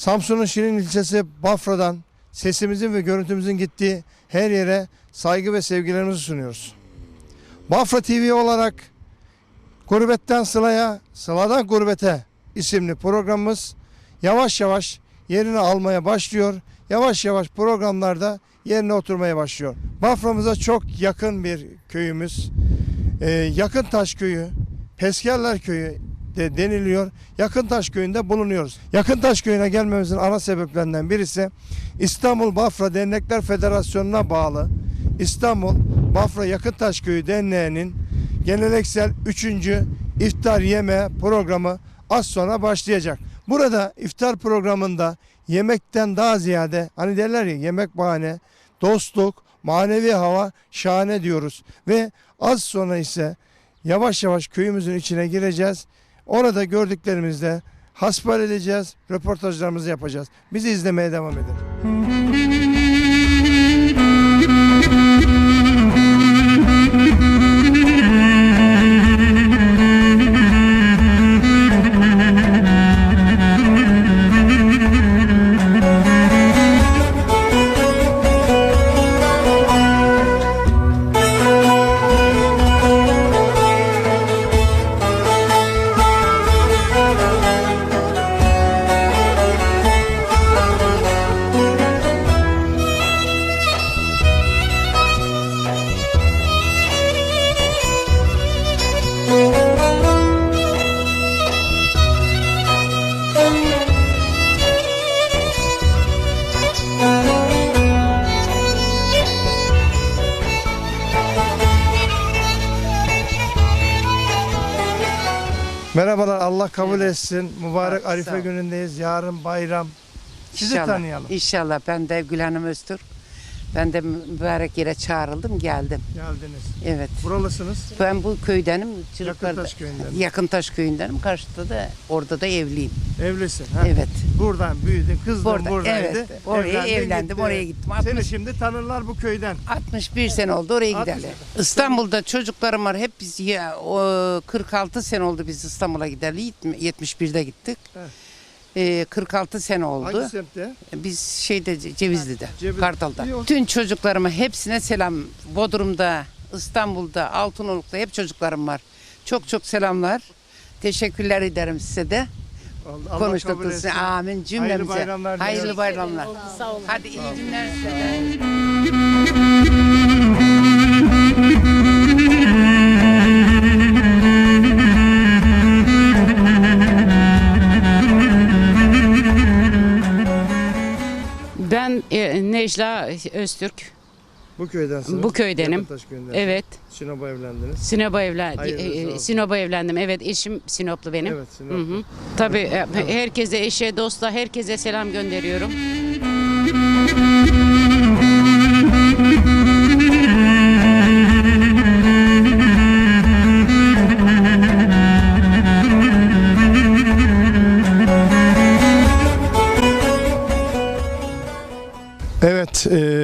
Samsun'un Şirin ilçesi Bafra'dan sesimizin ve görüntümüzün gittiği her yere saygı ve sevgilerimizi sunuyoruz. Bafra TV olarak Gurbetten Sıla'ya, Sıla'dan Gurbete isimli programımız yavaş yavaş yerini almaya başlıyor. Yavaş yavaş programlarda yerine oturmaya başlıyor. Bafra'mıza çok yakın bir köyümüz. Ee, Yakıntaş Köyü, Peskerler Köyü de deniliyor. Yakıntaş Köyü'nde bulunuyoruz. Yakıntaş Köyü'ne gelmemizin ana sebeplerinden birisi İstanbul Bafra Dernekler Federasyonu'na bağlı İstanbul Bafra Yakıntaş Köyü Derneği'nin geleneksel 3. iftar yeme programı az sonra başlayacak. Burada iftar programında yemekten daha ziyade hani derler ya yemek bahane, dostluk, manevi hava şahane diyoruz. Ve az sonra ise yavaş yavaş köyümüzün içine gireceğiz. Orada gördüklerimizde hasbihal edeceğiz, röportajlarımızı yapacağız. Bizi izlemeye devam edin. Merhabalar, Allah kabul Evet. etsin. Mübarek Arife günündeyiz. Yarın bayram. Sizi İnşallah. tanıyalım. İnşallah. Ben de Gülhanım Öztürk. Ben de mübarek yere çağrıldım geldim. Geldiniz. Evet. Buralısınız. Ben bu köydenim. Çırıklar'da- Yakıntaş köyünden. Yakıntaş köyündenim. Karşıda da orada da evliyim. Evlisin. Ha? Evet. Buradan büyüdün, kız da Burada, buradaydı. evet. Oraya evlendim, oraya gittim. Seni 60, şimdi tanırlar bu köyden. 61 sene oldu oraya 60 giderler. İstanbul'da çocuklarım var. Hep biz ya, o 46 sene oldu biz İstanbul'a giderli. 71'de gittik. Evet. Ee, 46 sene oldu. Hangi semtte? Biz şeyde Ce- Cevizli'de, Ceviz- Kartal'da. İyi, o- Tüm çocuklarıma hepsine selam. Bodrum'da, İstanbul'da, Altınoluk'ta hep çocuklarım var. Çok çok selamlar. Teşekkürler ederim size de. Allah kabul Konuştuk etsin. Amin cümlemize. Hayırlı bayramlar Hayırlı diliyorum. bayramlar. Hadi iyi günler size de. Ben e, Necla Öztürk. Bu köydensiniz. Bu köydenim. Yakıntaş. Evet. Sinop'a evlendiniz. Sinop'a evlen Hayırlısı e, olsun. Sinop'a evlendim. Evet, eşim Sinoplu benim. Evet, Sinop. Hı hı. Tabii e, herkese, eşe, dosta, herkese selam gönderiyorum.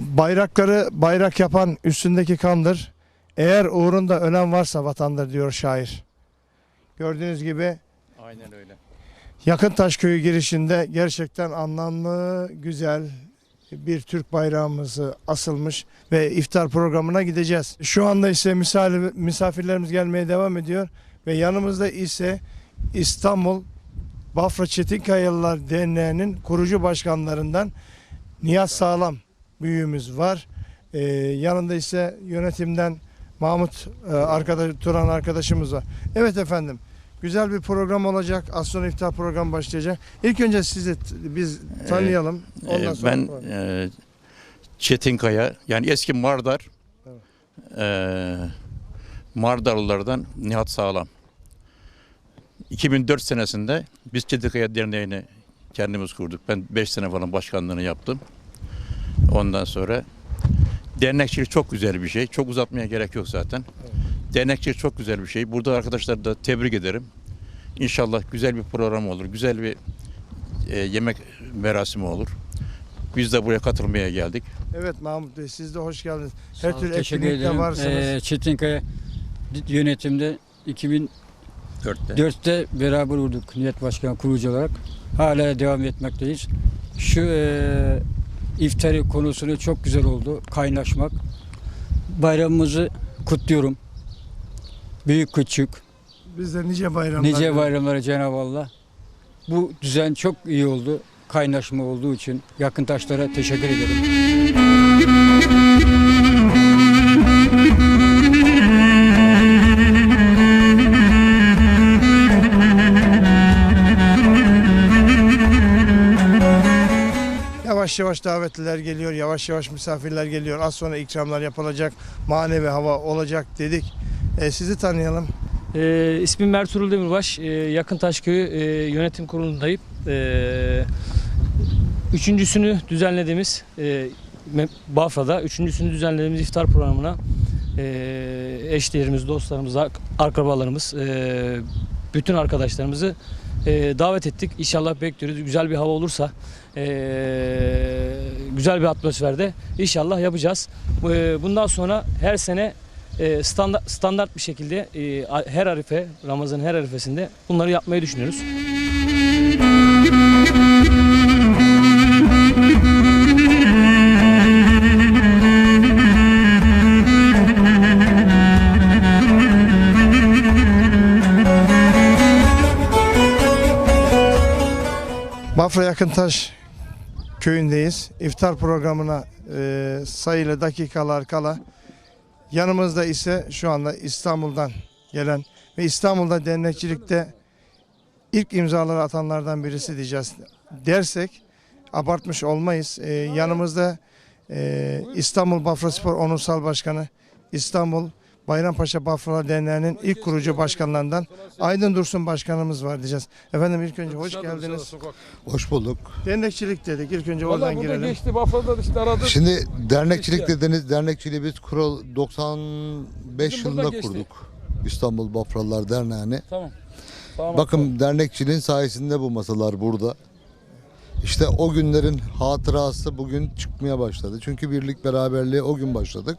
Bayrakları bayrak yapan üstündeki kandır. Eğer uğrunda önem varsa vatandır diyor şair. Gördüğünüz gibi Aynen öyle. Yakıntaş Köyü girişinde gerçekten anlamlı, güzel bir Türk bayrağımızı asılmış ve iftar programına gideceğiz. Şu anda ise misafirlerimiz gelmeye devam ediyor ve yanımızda ise İstanbul Bafra Çetinkayalılar Derneği'nin kurucu başkanlarından Nihat Sağlam büyüğümüz var. Ee, yanında ise yönetimden Mahmut e, arkadaş, Turan arkadaşımız var. Evet efendim. Güzel bir program olacak. Az sonra iftar programı başlayacak. İlk önce sizi biz tanıyalım. Ondan Ee, sonra ben program. e, Çetinkaya yani eski Mardar Evet. e, Mardarlılardan Nihat Sağlam. 2004 senesinde biz Çetinkaya Derneği'ni kendimiz kurduk. Ben 5 sene falan başkanlığını yaptım. Ondan sonra dernekçilik çok güzel bir şey. Çok uzatmaya gerek yok zaten. Dernekçilik çok güzel bir şey. Burada arkadaşlar da tebrik ederim. İnşallah güzel bir program olur. Güzel bir e, yemek merasimi olur. Biz de buraya katılmaya geldik. Evet Mahmut Bey siz de hoş geldiniz. Sağ Her türlü etkinlikte varsınız. Ee, Çetinkaya yönetimde 2000 Dörtte. Dörtte beraber olduk Niyet Başkanı kurucu olarak. Hala devam etmekteyiz. Şu e, iftari konusunu çok güzel oldu. Kaynaşmak. Bayramımızı kutluyorum. Büyük küçük. Biz de nice bayramlar. Nice bayramlara Cenab-ı Allah. Bu düzen çok iyi oldu. Kaynaşma olduğu için yakın taşlara teşekkür ederim. Yavaş yavaş davetliler geliyor, yavaş yavaş misafirler geliyor. Az sonra ikramlar yapılacak, manevi hava olacak dedik. E, sizi tanıyalım. Ee, ismim Ertuğrul Demirbaş. Ee, Yakıntaş Köyü e, yönetim kurulundayım. Ee, üçüncüsünü düzenlediğimiz e, Bafra'da üçüncüsünü düzenlediğimiz iftar programına e, eşlerimiz, dostlarımız, ak- akrabalarımız, e, bütün arkadaşlarımızı e, davet ettik. İnşallah bekliyoruz. Güzel bir hava olursa e, güzel bir atmosferde inşallah yapacağız. E, bundan sonra her sene e, standart, bir şekilde e, her arife, Ramazan her arifesinde bunları yapmayı düşünüyoruz. Bafra Yakıntaş köyündeyiz. İftar programına e, sayılı dakikalar kala. Yanımızda ise şu anda İstanbul'dan gelen ve İstanbul'da dernekçilikte ilk imzaları atanlardan birisi diyeceğiz dersek abartmış olmayız. E, yanımızda e, İstanbul Bafra Spor Onursal Başkanı, İstanbul Bayrampaşa Bafralar Derneği'nin ilk kurucu başkanlarından Aydın Dursun Başkanımız var diyeceğiz. Efendim ilk önce hoş geldiniz. Hoş bulduk. Dernekçilik dedik. İlk önce Valla oradan burada girelim. geçti Bafra'da işte aradık. Şimdi dernekçilik dediniz. Dernekçiliği biz kural 95 Bizim burada yılında geçti. kurduk. İstanbul Bafralılar Derneği'ni. Tamam. Tamam. Bakın dernekçiliğin sayesinde bu masalar burada. İşte o günlerin hatırası bugün çıkmaya başladı. Çünkü birlik beraberliğe o gün başladık.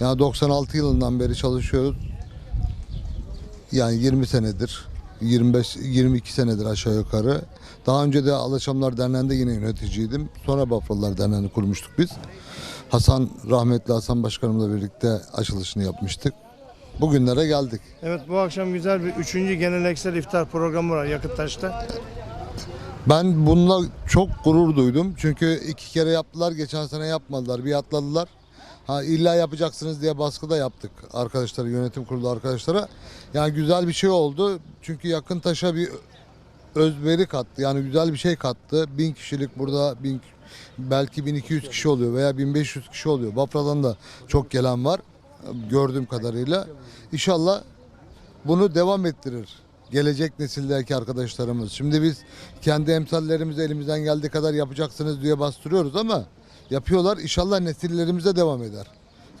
Yani 96 yılından beri çalışıyoruz. Yani 20 senedir, 25 22 senedir aşağı yukarı. Daha önce de Alaçamlar Derneği'nde yine yöneticiydim. Sonra Bafralılar Derneği'ni kurmuştuk biz. Hasan rahmetli Hasan Başkanımla birlikte açılışını yapmıştık. Bugünlere geldik. Evet bu akşam güzel bir üçüncü geleneksel iftar programı var Yakıttaş'ta. Ben bununla çok gurur duydum. Çünkü iki kere yaptılar, geçen sene yapmadılar. Bir atladılar. Ha illa yapacaksınız diye baskı da yaptık arkadaşlara, yönetim kurulu arkadaşlara. Yani güzel bir şey oldu. Çünkü yakın taşa bir özveri kattı. Yani güzel bir şey kattı. Bin kişilik burada bin, belki 1200 kişi oluyor veya 1500 kişi oluyor. Bafra'dan da çok gelen var gördüğüm kadarıyla. İnşallah bunu devam ettirir gelecek nesildeki arkadaşlarımız. Şimdi biz kendi emsallerimizi elimizden geldiği kadar yapacaksınız diye bastırıyoruz ama yapıyorlar. İnşallah nesillerimize devam eder.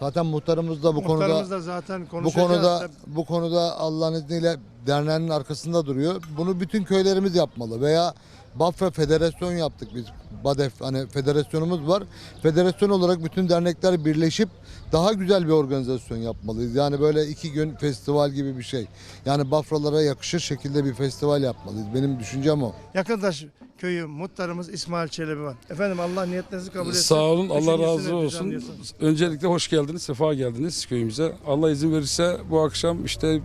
Zaten muhtarımız da bu Muhtarımız konuda da zaten bu konuşacağız. konuda bu konuda Allah'ın izniyle derneğin arkasında duruyor. Bunu bütün köylerimiz yapmalı veya Bafra Federasyon yaptık biz. BADEF hani federasyonumuz var. Federasyon olarak bütün dernekler birleşip daha güzel bir organizasyon yapmalıyız. Yani böyle iki gün festival gibi bir şey. Yani Bafralara yakışır şekilde bir festival yapmalıyız. Benim düşüncem o. Yakıntaş köyü muhtarımız İsmail Çelebi var. Efendim Allah niyetlerinizi kabul etsin. Sağ olun. Allah razı olsun. Öncelikle hoş geldiniz. Sefa geldiniz köyümüze. Allah izin verirse bu akşam işte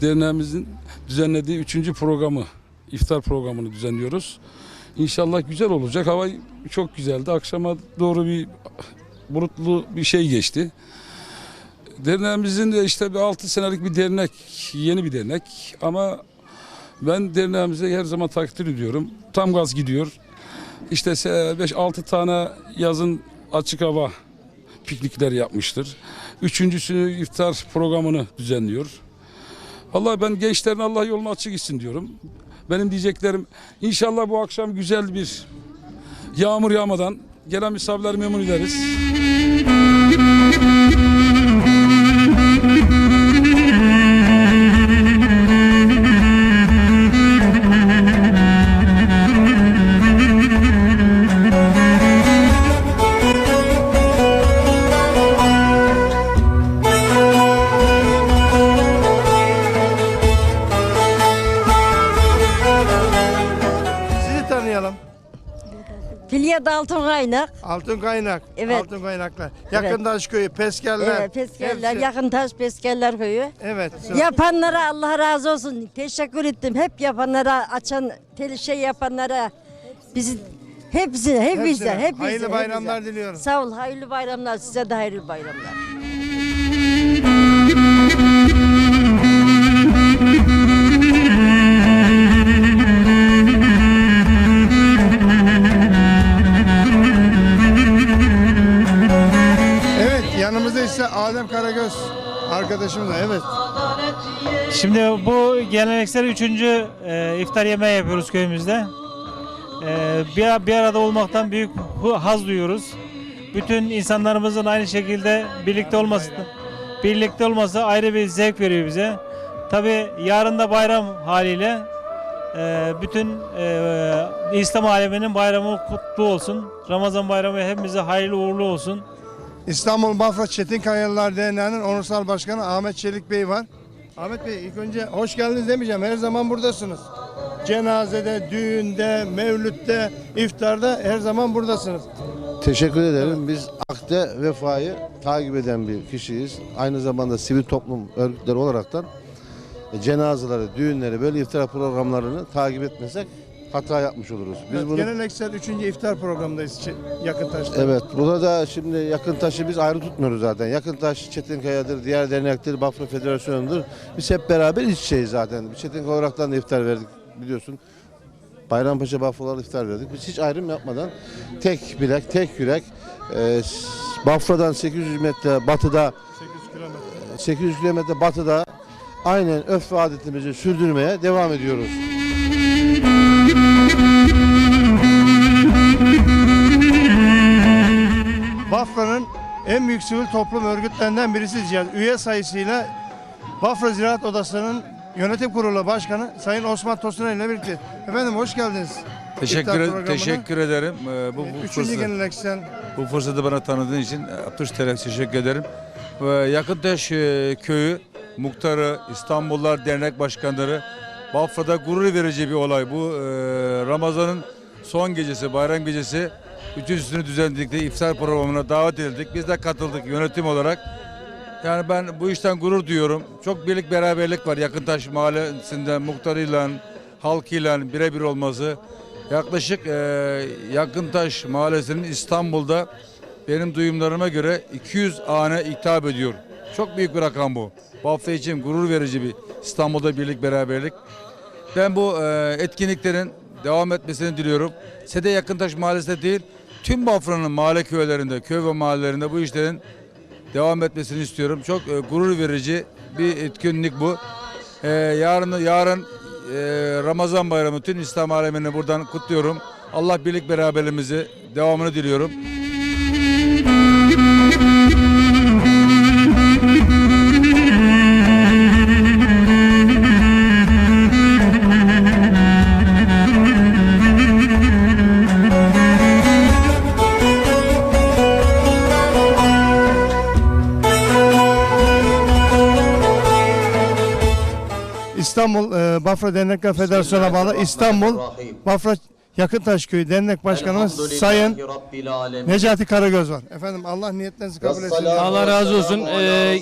derneğimizin düzenlediği üçüncü programı, iftar programını düzenliyoruz. İnşallah güzel olacak. Hava çok güzeldi. Akşama doğru bir bulutlu bir şey geçti. Derneğimizin de işte bir 6 senelik bir dernek, yeni bir dernek ama ben derneğimize her zaman takdir ediyorum. Tam gaz gidiyor. İşte 5-6 tane yazın açık hava piknikler yapmıştır. Üçüncüsü iftar programını düzenliyor. Allah ben gençlerin Allah yolunu açık gitsin diyorum. Benim diyeceklerim inşallah bu akşam güzel bir yağmur yağmadan gelen misafirleri memnun ederiz. Dalton kaynak. Altın Kaynak. Evet. Altın Kaynaklar. Yakındaş köyü, Peskerler. Evet, Peskerler, hepsi- Yakıntaş Peskerler köyü. Evet. Yapanlara Allah razı olsun. Teşekkür ettim. Hep yapanlara, açan, tel şey yapanlara. Bizi hepsine, hepimize, hepimize. Hayırlı bayramlar hepimize. diliyorum. Sağ ol, hayırlı bayramlar. Size de hayırlı bayramlar. Yanımızda ise Adem Karagöz arkadaşımız da. Evet. Şimdi bu geleneksel üçüncü e, iftar yemeği yapıyoruz köyümüzde. E, bir, bir arada olmaktan büyük haz duyuyoruz. Bütün insanlarımızın aynı şekilde birlikte olması birlikte olması ayrı bir zevk veriyor bize. Tabi yarın da bayram haliyle e, bütün e, İslam aleminin bayramı kutlu olsun. Ramazan bayramı hepimize hayırlı uğurlu olsun. İstanbul Bafra Çetinkayalılar Derneği'nin onursal başkanı Ahmet Çelik Bey var. Ahmet Bey ilk önce hoş geldiniz demeyeceğim. Her zaman buradasınız. Cenazede, düğünde, mevlütte, iftarda her zaman buradasınız. Teşekkür ederim. Biz akde vefayı takip eden bir kişiyiz. Aynı zamanda sivil toplum örgütleri olaraktan cenazeleri, düğünleri, böyle iftira programlarını takip etmesek hata yapmış oluruz. Biz Evet, bunu Geleneksel 3. iftar programındayız Çe- Yakıntaş'ta. Evet, burada şimdi Yakıntaş'ı biz ayrı tutmuyoruz zaten. Yakıntaş Çetinkaya'dır, diğer dernektir, Bafra Federasyonu'dur. Biz hep beraber iç içeyiz zaten. Biz Çetinkaya olaraktan da iftar verdik biliyorsun. Bayrampaşa Bafralar iftar verdik. Biz hiç ayrım yapmadan tek bilek, tek yürek e, Bafra'dan 800 metre batıda 800 kilometre. 800 kilometre batıda aynen öf adetimizi sürdürmeye devam ediyoruz. Bafra'nın en büyük sivil toplum örgütlerinden birisi Ziraat. Üye sayısıyla Bafra Ziraat Odası'nın yönetim kurulu başkanı Sayın Osman Tosuner ile birlikte. Efendim hoş geldiniz. Teşekkür, teşekkür ederim. Ee, bu, bu, Üçüncü geleneksel bu fırsatı bana tanıdığın için e, Abdüş Terek teşekkür ederim. Ve Yakıntaş e, köyü, muhtarı, İstanbullar Dernek Başkanları, Bafra'da gurur verici bir olay. Bu e, Ramazan'ın son gecesi, bayram gecesi üçüncüsünü düzenledik iftar programına davet edildik. Biz de katıldık yönetim olarak. Yani ben bu işten gurur duyuyorum. Çok birlik beraberlik var Yakıntaş mahallesinde muhtarıyla, halkıyla birebir olması. Yaklaşık e, Yakıntaş mahallesinin İstanbul'da benim duyumlarıma göre 200 hane hitap ediyor. Çok büyük bir rakam bu. Bu hafta için gurur verici bir İstanbul'da birlik beraberlik. Ben bu e, etkinliklerin devam etmesini diliyorum. Sede Yakıntaş mahallesinde değil, tüm Bafra'nın mahalle köylerinde, köy ve mahallelerinde bu işlerin devam etmesini istiyorum. Çok e, gurur verici bir etkinlik bu. E, yarın yarın e, Ramazan bayramı tüm İslam alemini buradan kutluyorum. Allah birlik beraberliğimizi devamını diliyorum. İstanbul e, Bafra Dernekler Federasyonu'na bağlı İstanbul Bafra Yakıntaş Köyü Dernek Başkanımız Sayın Necati Karagöz var. Efendim Allah niyetlerinizi kabul etsin. Allah razı olsun. Ee,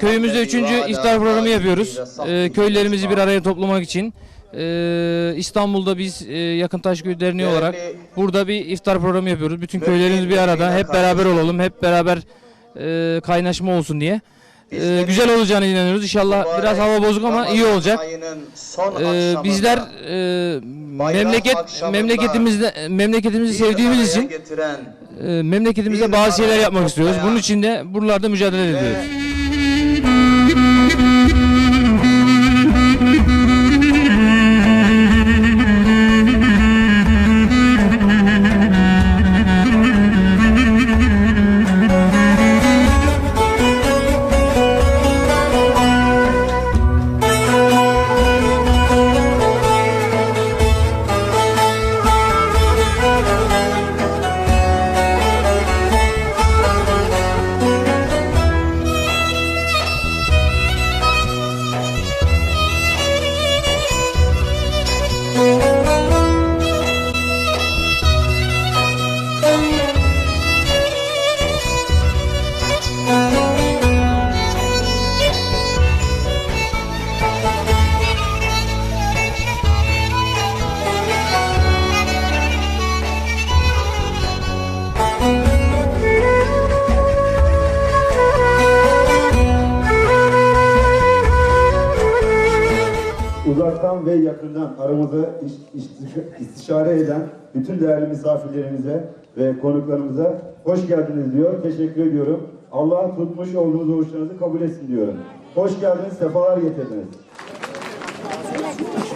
köyümüzde üçüncü iftar programı yapıyoruz. Ee, köylerimizi bir araya toplamak için. Ee, İstanbul'da biz e, Yakın Taşköy Derneği olarak burada bir iftar programı yapıyoruz. Bütün köylerimiz bir arada. Hep beraber olalım. Hep beraber e, kaynaşma olsun diye. Ee, güzel olacağına inanıyoruz. İnşallah biraz hava bozuk ama iyi olacak. Ee, bizler e, memleket memleketimizde memleketimizi sevdiğimiz için e, memleketimizde bazı şeyler yapmak istiyoruz. Bunun için de buralarda mücadele ediyoruz. Uzaktan ve yakından aramızı iş- iş- istişare eden bütün değerli misafirlerimize ve konuklarımıza hoş geldiniz diyor. Teşekkür ediyorum. Allah tutmuş olduğunuz oruçlarınızı kabul etsin diyorum. Hoş geldiniz, sefalar getirdiniz.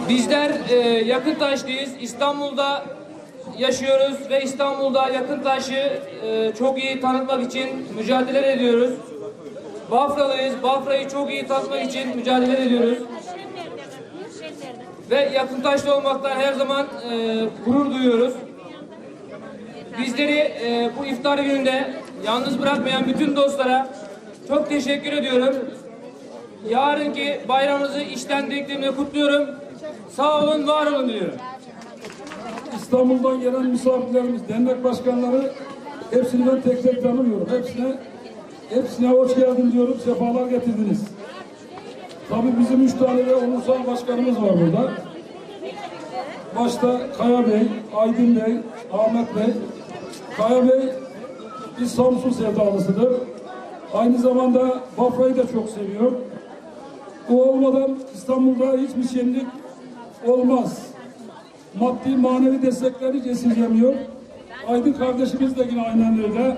Bizler e, Yakıntaş'tayız. İstanbul'da yaşıyoruz ve İstanbul'da Yakıntaş'ı e, çok iyi tanıtmak için mücadele ediyoruz. Bafralıyız. Bafra'yı çok iyi tanıtmak için mücadele ediyoruz. Ve Yakıntaş'ta olmaktan her zaman e, gurur duyuyoruz. Bizleri e, bu iftar gününde yalnız bırakmayan bütün dostlara çok teşekkür ediyorum. Yarınki bayramınızı işten dileklerimle kutluyorum. Sağ olun, var olun diyorum. İstanbul'dan gelen misafirlerimiz, dernek başkanları hepsini ben tek tek tanımıyorum. Hepsine hepsine hoş geldin diyorum. Sefalar getirdiniz. Tabii bizim üç tane de onursal başkanımız var burada. Başta Kaya Bey, Aydın Bey, Ahmet Bey. Kaya Bey bir Samsun sevdalısıdır. Aynı zamanda Bafra'yı da çok seviyor. Bu olmadan İstanbul'da hiçbir şenlik olmaz maddi manevi destekleri hiç esirgemiyor. Aydın kardeşimiz de yine aynen öyle.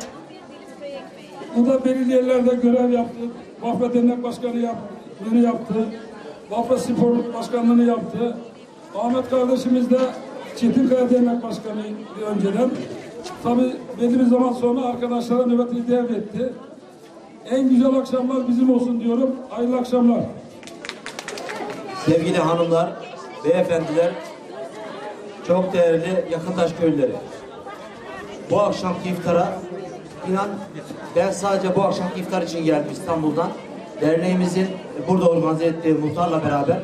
Bu da belirli yerlerde görev yaptı. Vafra Dernek Başkanı yaptı, yaptı. Vafra Spor Başkanlığını yaptı. Ahmet kardeşimiz de Çetinkaya Dernek Başkanı'ydı önceden. Tabi belli bir zaman sonra arkadaşlara nöbeti devretti. En güzel akşamlar bizim olsun diyorum. Hayırlı akşamlar. Sevgili hanımlar, beyefendiler, çok değerli Yakıntaş köylüleri. Bu akşamki iftara inan ben sadece bu akşamki iftar için geldim İstanbul'dan. Derneğimizin burada organize ettiği muhtarla beraber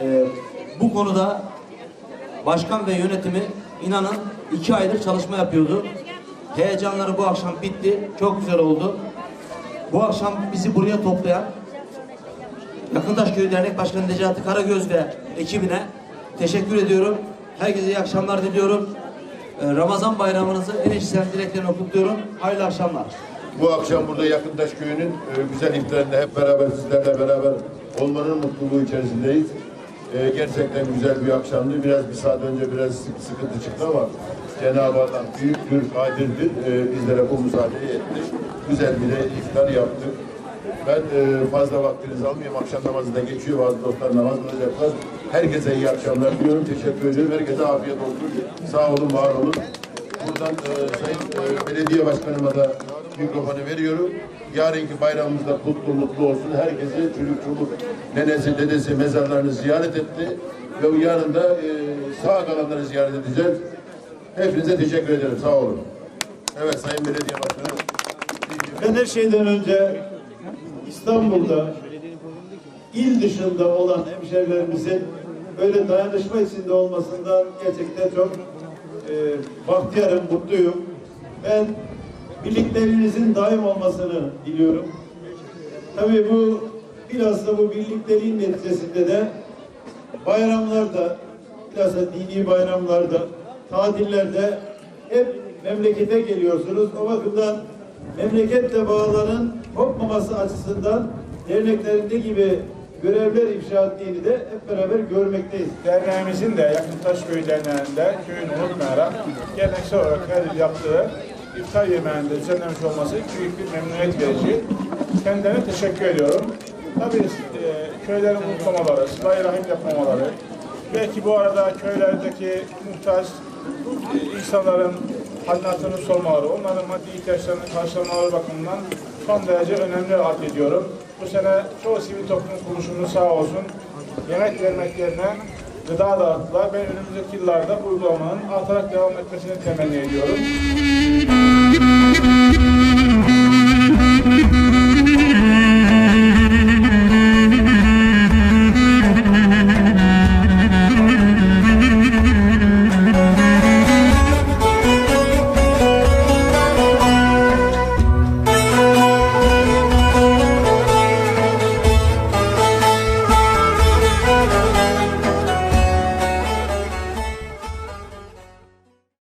e, bu konuda başkan ve yönetimi inanın iki aydır çalışma yapıyordu. Heyecanları bu akşam bitti. Çok güzel oldu. Bu akşam bizi buraya toplayan Yakıntaş Köyü Dernek Başkanı Necati Karagöz ve ekibine teşekkür ediyorum. Herkese iyi akşamlar diliyorum. Ee, Ramazan bayramınızı en içten dileklerini kutluyorum. Hayırlı akşamlar. Bu akşam burada Yakıntaş Köyü'nün e, güzel iftarında hep beraber sizlerle beraber olmanın mutluluğu içerisindeyiz. E, gerçekten güzel bir akşamdı. Biraz bir saat önce biraz sık- sıkıntı çıktı ama Cenab-ı Allah büyüktür, kadirdir. E, bizlere bu müsaadeyi etti. Güzel bir de iftar yaptık. Ben e, fazla vaktinizi almayayım. Akşam namazı da geçiyor. Bazı dostlar namaz kılacaklar. Herkese iyi akşamlar diliyorum. Teşekkür ediyorum. Herkese afiyet olsun. Sağ olun, var olun. Buradan e, Sayın e, Belediye Başkanıma da mikrofonu veriyorum. Yarınki bayramımızda kutlu mutlu olsun. Herkesi çocuk çocuk nenesi dedesi mezarlarını ziyaret etti. Ve yarın da e, sağ kalanları ziyaret edeceğiz. Hepinize teşekkür ederim. Sağ olun. Evet Sayın Belediye Başkanım. Ben her şeyden önce İstanbul'da il dışında olan hemşerilerimizin böyle dayanışma içinde olmasından gerçekten çok e, bahtiyarım, mutluyum. Ben birliklerinizin daim olmasını diliyorum. Tabii bu bilhassa bu birlikteliğin neticesinde de bayramlarda, bilhassa dini bayramlarda, tatillerde hep memlekete geliyorsunuz. O bakımdan memleketle bağların kopmaması açısından derneklerin ne gibi görevler ifşa ettiğini de hep beraber görmekteyiz. Derneğimizin de Yakıntaş Köyü Derneği'nde köyünü unutmayarak geleneksel olarak her yıl yaptığı iftar yemeğinde düzenlemiş olması büyük bir memnuniyet verici. Kendilerine teşekkür ediyorum. Tabii e, köylerin unutmamaları, sıla rahim yapmamaları, belki bu arada köylerdeki muhtaç e, insanların halini hatırını sormaları, onların maddi ihtiyaçlarını karşılamaları bakımından son derece önemli arz ediyorum. Bu sene çoğu sivil toplum kuruluşumuz sağ olsun yemek vermek yerine gıda dağıttılar. Ben önümüzdeki yıllarda bu uygulamanın artarak devam etmesini temenni ediyorum.